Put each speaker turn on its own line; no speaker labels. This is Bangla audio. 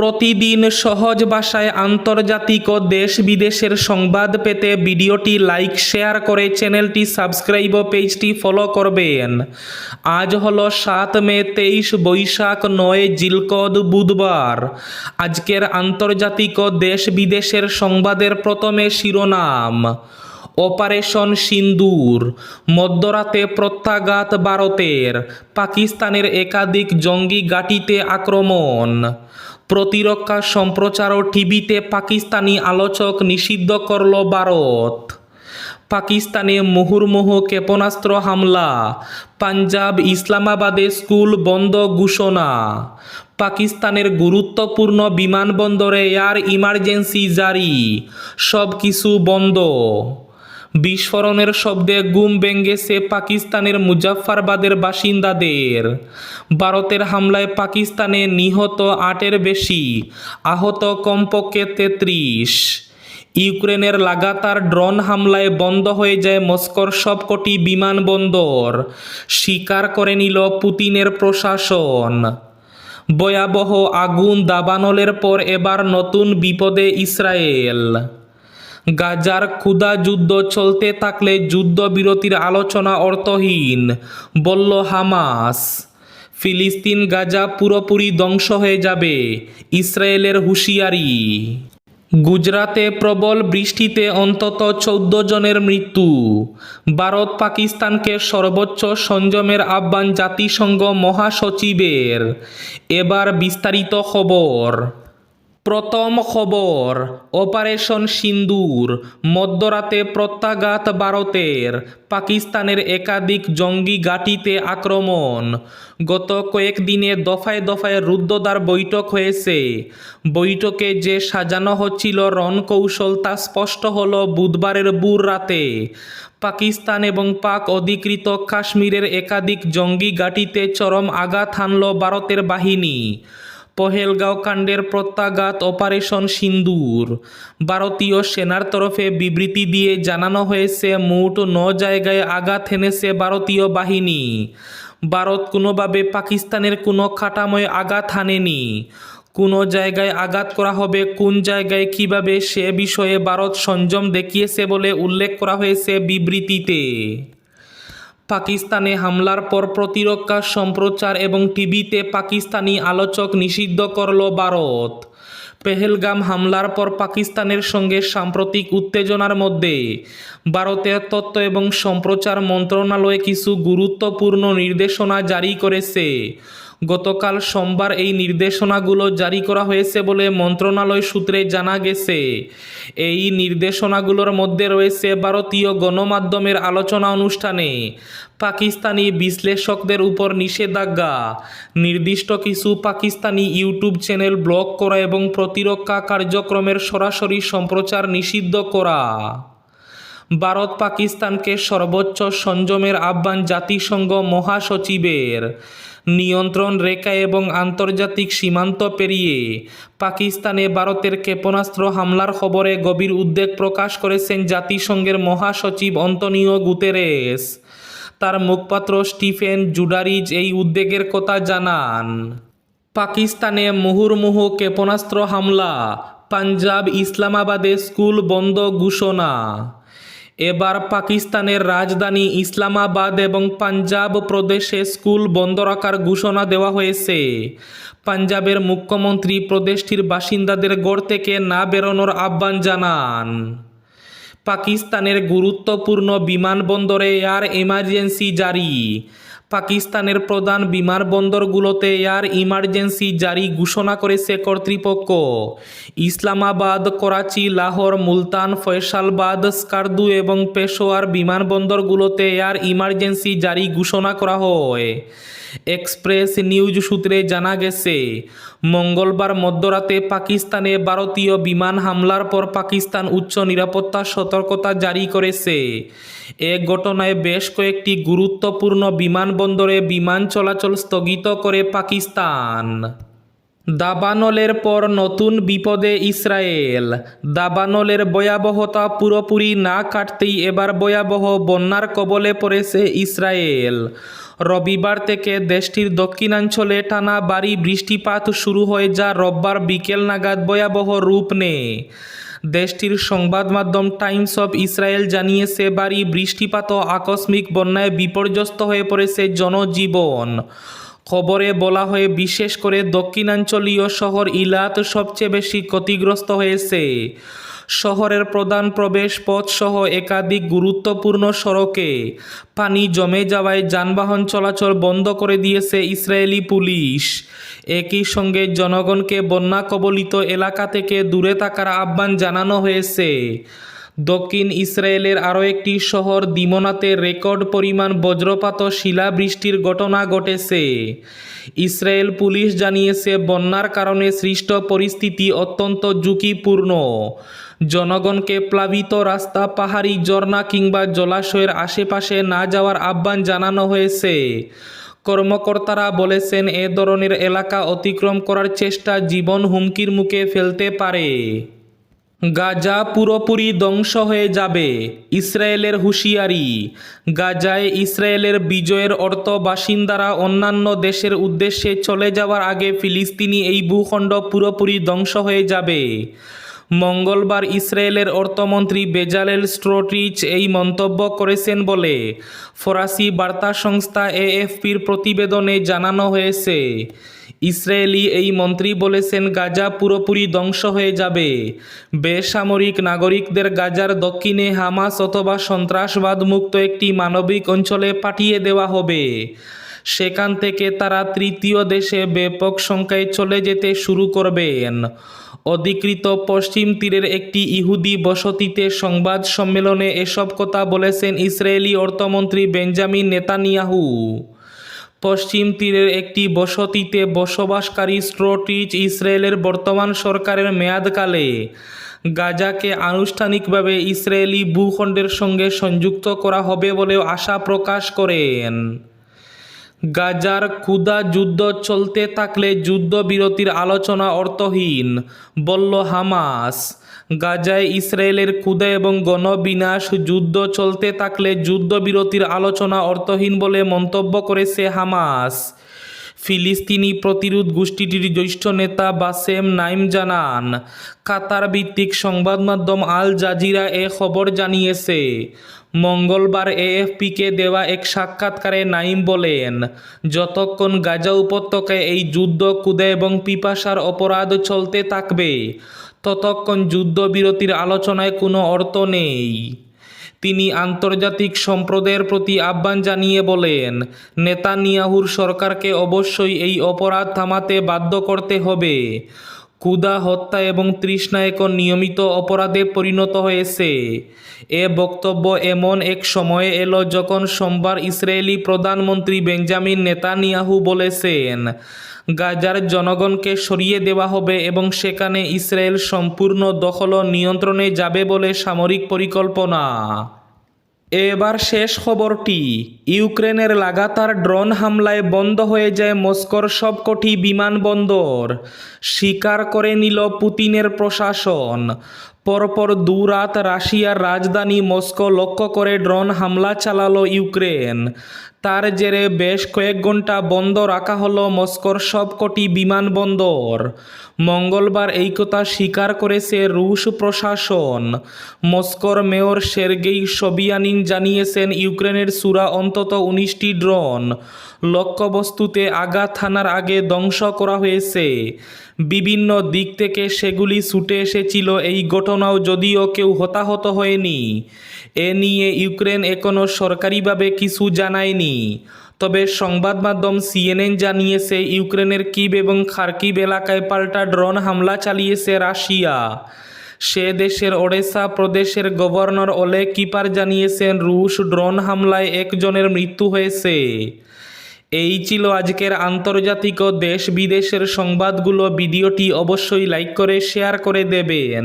প্রতিদিন সহজ ভাষায় আন্তর্জাতিক ও দেশ বিদেশের সংবাদ পেতে ভিডিওটি লাইক, শেয়ার করে চ্যানেলটি সাবস্ক্রাইব ও পেজটি ফলো করবেন। আজ হলো সাত মে, তেইশ বৈশাখ, নয় জিলকদ, বুধবার। আজকের আন্তর্জাতিক ও দেশ বিদেশের সংবাদের প্রথমে শিরোনাম। অপারেশন সিন্দুর, মধ্যরাতে প্রত্যাঘাত ভারতের। পাকিস্তানের একাধিক জঙ্গি ঘাঁটিতে আক্রমণ। প্রতিরক্ষা সম্প্রচার ও টিভিতে পাকিস্তানি আলোচক নিষিদ্ধ করল ভারত। পাকিস্তানে মুহুর্মুহু ক্ষেপণাস্ত্র হামলা, পাঞ্জাব ইসলামাবাদে স্কুল বন্ধ ঘোষণা। পাকিস্তানের গুরুত্বপূর্ণ বিমানবন্দরে এয়ার ইমার্জেন্সি জারি সব কিছু বন্ধ। বিস্ফোরণের শব্দে গুম ভেঙ্গেছে পাকিস্তানের মুজাফফরবাদের বাসিন্দাদের। ভারতের হামলায় পাকিস্তানে নিহত আটের বেশি, আহত কমপক্ষে তেত্রিশ। ইউক্রেনের লাগাতার ড্রোন হামলায় বন্ধ হয়ে যায় মস্কোর সবকটি বিমানবন্দর, স্বীকার করে নিল পুতিনের প্রশাসন। ভয়াবহ আগুন দাবানলের পর এবার নতুন বিপদে ইসরায়েল। গাজার ক্ষুদা যুদ্ধ চলতে থাকলে যুদ্ধবিরতির আলোচনা অর্থহীন, বলল হামাস। ফিলিস্তিন গাজা পুরোপুরি ধ্বংস হয়ে যাবে, ইসরায়েলের হুঁশিয়ারি। গুজরাতে প্রবল বৃষ্টিতে অন্তত চৌদ্দ জনের মৃত্যু। ভারত পাকিস্তানকে সর্বোচ্চ সংযমের আহ্বান জাতিসংঘ মহাসচিবের। এবার বিস্তারিত খবর। প্রথম খবর, অপারেশন সিন্দুর, মধ্যরাতে প্রত্যাঘাত ভারতের, পাকিস্তানের একাধিক জঙ্গি ঘাঁটিতে আক্রমণ। গত কয়েকদিনে দফায় দফায় রুদ্ধদ্বার বৈঠক হয়েছে। বৈঠকে যে সাজানো হচ্ছিল রণকৌশল তা স্পষ্ট হল বুধবারের বুর রাতে। পাকিস্তান এবং পাক অধিকৃত কাশ্মীরের একাধিক জঙ্গি ঘাঁটিতে চরম আঘাত হানল ভারতের বাহিনী। পহেলগাঁও কাণ্ডের প্রত্যাঘাত অপারেশন সিন্দুর। ভারতীয় সেনার তরফে বিবৃতি দিয়ে জানানো হয়েছে, মোট ন জায়গায় আঘাত হেনেছে ভারতীয় বাহিনী। ভারত কোনোভাবে পাকিস্তানের কোনো কাঠামোয় আঘাত হানেনি। কোনো জায়গায় আঘাত করা হবে, কোন জায়গায় কীভাবে সে বিষয়ে ভারত সংযম দেখিয়েছে বলে উল্লেখ করা হয়েছে বিবৃতিতে। পাকিস্তানে হামলার পর প্রতিরক্ষা সম্প্রচার এবং টিভিতে পাকিস্তানি আলোচক নিষিদ্ধ করল ভারত। পেহেলগাম হামলার পর পাকিস্তানের সঙ্গে সাম্প্রতিক উত্তেজনার মধ্যে ভারতের তথ্য এবং সম্প্রচার মন্ত্রণালয় কিছু গুরুত্বপূর্ণ নির্দেশনা জারি করেছে। গতকাল সোমবার এই নির্দেশনাগুলো জারি করা হয়েছে বলে মন্ত্রণালয় সূত্রে জানা গেছে। এই নির্দেশনাগুলোর মধ্যে রয়েছে ভারতীয় গণমাধ্যমের আলোচনা অনুষ্ঠানে পাকিস্তানি বিশ্লেষকদের উপর নিষেধাজ্ঞা, নির্দিষ্ট কিছু পাকিস্তানি ইউটিউব চ্যানেল ব্লক করা এবং প্রতিরক্ষা কার্যক্রমের সরাসরি সম্প্রচার নিষিদ্ধ করা। ভারত পাকিস্তানকে সর্বোচ্চ সংযমের আহ্বান জাতিসংঘ মহাসচিবের নিয়ন্ত্রণ রেখা এবং আন্তর্জাতিক সীমান্ত পেরিয়ে। পাকিস্তানে ভারতের ক্ষেপণাস্ত্র হামলার খবরে গভীর উদ্বেগ প্রকাশ করেছেন জাতিসংঘের মহাসচিব অন্তনিও গুতেরেস। তার মুখপাত্র স্টিফেন জুডারিজ এই উদ্বেগের কথা জানান। পাকিস্তানে মুহুর্মুহু ক্ষেপণাস্ত্র হামলা, পাঞ্জাব ইসলামাবাদে স্কুল বন্ধ ঘোষণা। এবার পাকিস্তানের রাজধানী ইসলামাবাদ এবং পাঞ্জাব প্রদেশে স্কুল বন্ধ রাখার ঘোষণা দেওয়া হয়েছে। পাঞ্জাবের মুখ্যমন্ত্রী প্রদেশটির বাসিন্দাদের গড় থেকে না বেরোনোর আহ্বান জানান। পাকিস্তানের গুরুত্বপূর্ণ বিমানবন্দরে এয়ার এমার্জেন্সি জারি। পাকিস্তানের প্রধান বিমানবন্দরগুলোতে এয়ার ইমার্জেন্সি জারি ঘোষণা করেছে কর্তৃপক্ষ। ইসলামাবাদ, করাচি, লাহোর, মুলতান, ফয়সালবাদ, স্কার্দু এবং পেশোয়ার বিমানবন্দরগুলোতে এয়ার ইমার্জেন্সি জারি ঘোষণা করা হয়। এক্সপ্রেস নিউজ সূত্রে জানা গেছে, মঙ্গলবার মধ্যরাতে পাকিস্তানে ভারতীয় বিমান হামলার পর পাকিস্তান উচ্চ নিরাপত্তা সতর্কতা জারি করেছে। এ ঘটনায় বেশ কয়েকটি গুরুত্বপূর্ণ বিমানবন্দরে বিমান চলাচল স্থগিত করে পাকিস্তান। দাবানলের পর নতুন বিপদে ইসরায়েল। দাবানলের ভয়াবহতা পুরোপুরি না কাটতেই এবার ভয়াবহ বন্যার কবলে পড়েছে ইসরায়েল। রবিবার থেকে দেশটির দক্ষিণাঞ্চলে টানা বাড়ি বৃষ্টিপাত শুরু হয়ে যা রোববার বিকেল নাগাদ ভয়াবহ রূপ নেয়। দেশটির সংবাদ মাধ্যম টাইমস অফ ইসরায়েল জানিয়েছে বাড়ি বৃষ্টিপাত ও আকস্মিক বন্যায় বিপর্যস্ত হয়ে পড়েছে জনজীবন। খবরে বলা হয়ে বিশেষ করে দক্ষিণাঞ্চলীয় শহর ইলাত সবচেয়ে বেশি ক্ষতিগ্রস্ত হয়েছে। শহরের প্রধান প্রবেশ পথ সহ একাধিক গুরুত্বপূর্ণ সড়কে পানি জমে যাওয়ায় যানবাহন চলাচল বন্ধ করে দিয়েছে ইসরায়েলি পুলিশ। একই সঙ্গে জনগণকে বন্যা কবলিত এলাকা থেকে দূরে থাকার আহ্বান জানানো হয়েছে। দক্ষিণ ইসরায়েলের আরও একটি শহর দিমনাতে রেকর্ড পরিমাণ বজ্রপাত শিলাবৃষ্টির ঘটনা ঘটেছে। ইসরায়েল পুলিশ জানিয়েছে, বন্যার কারণে সৃষ্ট পরিস্থিতি অত্যন্ত ঝুঁকিপূর্ণ। জনগণকে প্লাবিত রাস্তা, পাহাড়ি ঝর্ণা কিংবা জলাশয়ের আশেপাশে না যাওয়ার আহ্বান জানানো হয়েছে। কর্মকর্তারা বলেছেন, এ ধরনের এলাকা অতিক্রম করার চেষ্টা জীবন হুমকির মুখে ফেলতে পারে। গাজা পুরোপুরি ধ্বংস হয়ে যাবে, ইসরায়েলের হুঁশিয়ারি। গাজায় ইসরায়েলের বিজয়ের অর্থ বাসিন্দারা অন্যান্য দেশের উদ্দেশ্যে চলে যাওয়ার আগে ফিলিস্তিনি এই ভূখণ্ড পুরোপুরি ধ্বংস হয়ে যাবে। মঙ্গলবার ইসরায়েলের অর্থমন্ত্রী বেজালেল স্ট্রোট্রিচ এই মন্তব্য করেছেন বলে ফরাসি বার্তা সংস্থা এএফপির প্রতিবেদনে জানানো হয়েছে। ইসরায়েলি এই মন্ত্রী বলেছেন, গাজা পুরোপুরি ধ্বংস হয়ে যাবে। বেসামরিক নাগরিকদের গাজার দক্ষিণে হামাস অথবা সন্ত্রাসবাদ মুক্ত একটি মানবিক অঞ্চলে পাঠিয়ে দেওয়া হবে। সেখান থেকে তারা তৃতীয় দেশে ব্যাপক সংখ্যায় চলে যেতে শুরু করবেন। অধিকৃত পশ্চিম তীরের একটি ইহুদি বসতিতে সংবাদ সম্মেলনে এসব কথা বলেছেন ইসরায়েলি অর্থমন্ত্রী বেঞ্জামিন নেতানিয়াহু। পশ্চিম তীরের একটি বসতিতে বসবাসকারী স্ট্রোটিচ ইসরায়েলের বর্তমান সরকারের মেয়াদকালে গাজাকে আনুষ্ঠানিকভাবে ইসরায়েলি ভূখণ্ডের সঙ্গে সংযুক্ত করা হবে বলেও আশা প্রকাশ করেন। গাজার ক্ষুদা যুদ্ধ চলতে থাকলে যুদ্ধবিরতির আলোচনা অর্থহীন, বলল হামাস। গাজায় ইসরায়েলের ক্ষুদা এবং গণবিনাশ যুদ্ধ চলতে থাকলে যুদ্ধবিরতির আলোচনা অর্থহীন বলে মন্তব্য করেছে হামাস। ফিলিস্তিনি প্রতিরোধ গোষ্ঠীটির জ্যেষ্ঠ নেতা বাসেম নাইম জানান, কাতার ভিত্তিক সংবাদ মাধ্যম আল জাজিরা এ খবর জানিয়েছে। মঙ্গলবার এএফপিকে দেওয়া এক সাক্ষাৎকারে নাইম বলেন, যতক্ষণ গাজা উপত্যকায় এই যুদ্ধ, কুদে এবং পিপাসার অপরাধ চলতে থাকবে, ততক্ষণ যুদ্ধবিরতির আলোচনায় কোনো অর্থ নেই। তিনি আন্তর্জাতিক সম্প্রদায়ের প্রতি আহ্বান জানিয়ে বলেন, নেতানিয়াহুর সরকারকে অবশ্যই এই অপরাধ থামাতে বাধ্য করতে হবে। কুদা হত্যা এবং তৃষ্ণা এক নিয়মিত অপরাধে পরিণত হয়েছে। এ বক্তব্য এমন এক সময়ে এলো যখন সোমবার ইসরায়েলি প্রধানমন্ত্রী বেঞ্জামিন নেতানিয়াহু বলেছেন, গাজার জনগণকে সরিয়ে দেওয়া হবে এবং সেখানে ইসরায়েল সম্পূর্ণ দখল নিয়ন্ত্রণে যাবে বলে সামরিক পরিকল্পনা। এবার শেষ খবরটি, ইউক্রেনের লাগাতার ড্রোন হামলায় বন্ধ হয়ে যায় মস্কোর সবকটি বিমানবন্দর। স্বীকার করে নিল পুতিনের প্রশাসন। পরপর দুরাত রাশিয়ার রাজধানী মস্কো লক্ষ্য করে ড্রোন হামলা চালালো ইউক্রেন। তার জেরে বেশ কয়েক ঘণ্টা বন্ধ রাখা হলো মস্কোর সবকটি বিমানবন্দর। মঙ্গলবার এই কথা স্বীকার করেছে রুশ প্রশাসন। মস্কোর মেয়র সের্গেই সবিয়ানিন জানিয়েছেন, ইউক্রেনের সুরা অন্তত উনিশটি ড্রোন লক্ষ্যবস্তুতে আঘাত হানার আগে ধ্বংস করা হয়েছে। বিভিন্ন দিক থেকে সেগুলি ছুটে এসেছিল, এই ঘটনাও যদিও কেউ হতাহত হয়নি। এ নিয়ে ইউক্রেন এখনও সরকারিভাবে কিছু জানায়নি। তবে সংবাদ মাধ্যম সিএনএন জানিয়েছে, ইউক্রেনের কিব এবং খার্কিব এলাকায় পাল্টা ড্রোন হামলা চালিয়েছে রাশিয়া। সে দেশের ওডেসা প্রদেশের গভর্নর ওলে কিপার জানিয়েছেন, রুশ ড্রোন হামলায় একজনের মৃত্যু হয়েছে। এই ছিল আজকের আন্তর্জাতিক দেশ বিদেশের সংবাদগুলো। ভিডিওটি অবশ্যই লাইক করে, শেয়ার করে দেবেন।